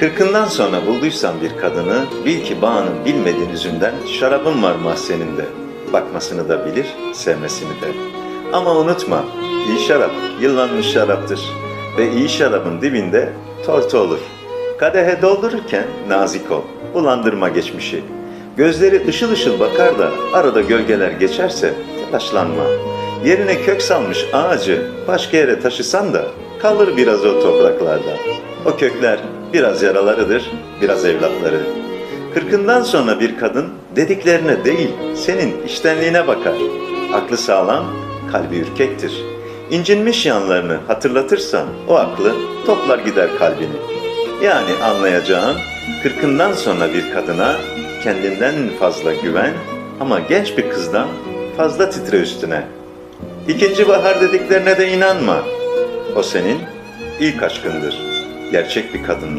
Kırkından sonra bulduysan bir kadını, bil ki bağının bilmediğin yüzünden şarabın var mahzeninde. Bakmasını da bilir, sevmesini de. Ama unutma, iyi şarap yıllanmış şaraptır. Ve iyi şarabın dibinde tortu olur. Kadehe doldururken nazik ol, bulandırma geçmişi. Gözleri ışıl ışıl bakar da arada gölgeler geçerse telaşlanma. Yerine kök salmış ağacı başka yere taşısan da kalır biraz o topraklarda. O kökler biraz yaralarıdır, biraz evlatları. Kırkından sonra bir kadın dediklerine değil, senin iştenliğine bakar. Aklı sağlam, kalbi ürkektir. İncinmiş yanlarını hatırlatırsan o aklı toplar gider kalbini. Yani anlayacağın kırkından sonra bir kadına kendinden fazla güven ama genç bir kızdan fazla titre üstüne. İkinci bahar dediklerine de inanma. O senin ilk aşkındır. Gerçek bir kadınla.